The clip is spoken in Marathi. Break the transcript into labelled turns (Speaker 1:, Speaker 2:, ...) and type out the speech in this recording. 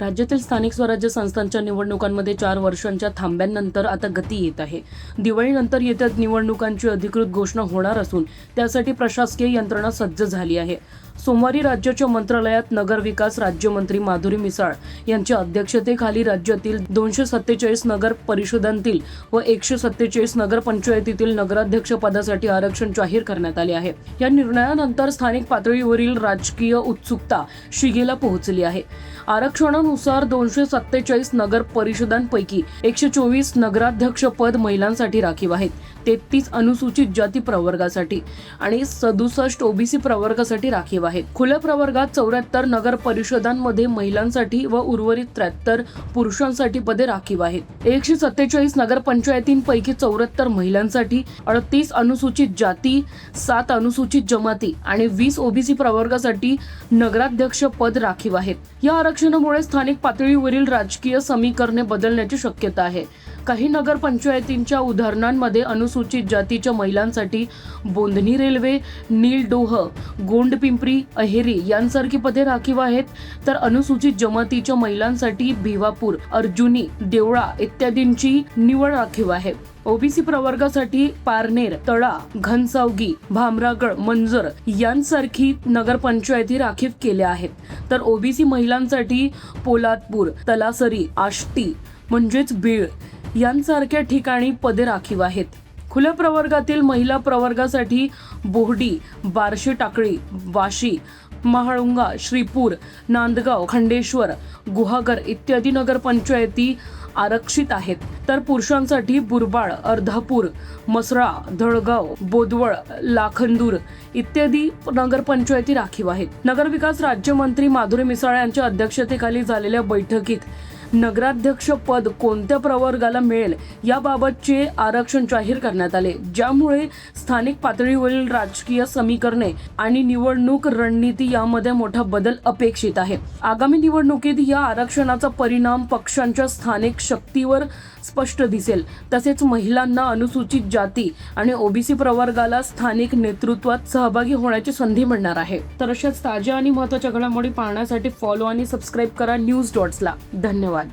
Speaker 1: राज्यातील स्थानिक स्वराज्य संस्थांच्या निवडणुकांमध्ये चार वर्षांच्या थांब्यांनंतर आता गती येत आहे. दिवाळीनंतर येत्या निवडणुकांची अधिकृत घोषणा होणार असून त्यासाठी प्रशासकीय यंत्रणा सज्ज झाली आहे. सोमवारी राज्याच्या मंत्रालयात नगरविकास राज्यमंत्री माधुरी मिसाळ यांच्या अध्यक्षतेखाली राज्यातील दोनशे सत्तेचाळीस नगर परिषदांतील व एकशे सत्तेचाळीस नगर पंचायतीतील नगराध्यक्ष पदासाठी आरक्षण जाहीर करण्यात आले आहे. या निर्णयानंतर स्थानिक पातळीवरील राजकीय उत्सुकता शिगेला पोहोचली आहे. आरक्षणानुसार दोनशे सत्तेचाळीस नगर परिषदांपैकी एकशे चोवीस नगराध्यक्ष पद महिलांसाठी राखीव आहेत. तेहतीस अनुसूचित जाती प्रवर्गासाठी आणि सदुसष्ट ओबीसी प्रवर्गासाठी राखीव आहेत खुल्या प्रवर्गात चौऱ्याहत्तर नगर परिषदांमध्ये महिलांसाठी व उर्वरित त्र्याहत्तर पुरुषांसाठी पदे राखीव आहेत. एकशे सत्तेचाळीस नगरपंचायतींपैकी चौऱ्याहत्तर महिलांसाठी अडतीस अनुसूचित जाती सात अनुसूचित जमाती आणि वीस ओबीसी प्रवर्गासाठी नगराध्यक्ष पद राखीव आहेत. या आरक्षणामुळे स्थानिक पातळीवरील राजकीय समीकरणे बदलण्याची शक्यता आहे. काही नगरपंचायतींच्या उदाहरणांमध्ये अनुसूचित जातीच्या महिलांसाठी बोंधनी रेल्वे नीलडोह गोंडपिंपरी अहेरी यांसारखी पदे राखीव आहेत. तर अनुसूचित जमातीच्या महिलांसाठी भिवापूर अर्जुनी देवळा इत्यादींची निवड राखीव आहे. ओबीसी प्रवर्गासाठी पारनेर तळा घनसावगी भामरागड मंजर यांसारखी नगरपंचायती राखीव केल्या आहेत. तर ओबीसी महिलांसाठी पोलादपूर तलासरी आष्टी म्हणजेच बीळ यांसारख्या ठिकाणी पदे राखीव आहेत. खुल्या प्रवर्गातील महिला प्रवर्गासाठी बोहडी बारशी टाकळी वाशी महाळुंगा श्रीपूर नांदगाव खंडेश्वर गुहागर इत्यादी नगरपंचायती आरक्षित आहेत. तर पुरुषांसाठी बुरबाळ अर्धापूर मसळा धळगाव बोदवळ लाखंदूर इत्यादी नगरपंचायती राखीव आहेत. नगरविकास राज्यमंत्री माधुरी मिसाळ यांच्या अध्यक्षतेखाली झालेल्या बैठकीत नगराध्यक्ष पद कोणत्या प्रवर्गाला मिळेल याबाबतचे आरक्षण जाहीर करण्यात आले ज्यामुळे स्थानिक पातळीवरील राजकीय समीकरणे आणि निवडणूक रणनीती यामध्ये मोठा बदल अपेक्षित आहे. आगामी निवडणुकीत या आरक्षणाचा परिणाम पक्षांच्या स्थानिक शक्तीवर स्पष्ट दिसेल. तसेच महिलांना अनुसूचित जाती आणि ओबीसी प्रवर्गाला स्थानिक नेतृत्वात सहभागी होण्याची संधी मिळणार आहे. तर अशाच ताज्या आणि महत्त्वाच्या घडामोडी पाहण्यासाठी फॉलो आणि सबस्क्राईब करा न्यूज डॉट्सला. धन्यवाद.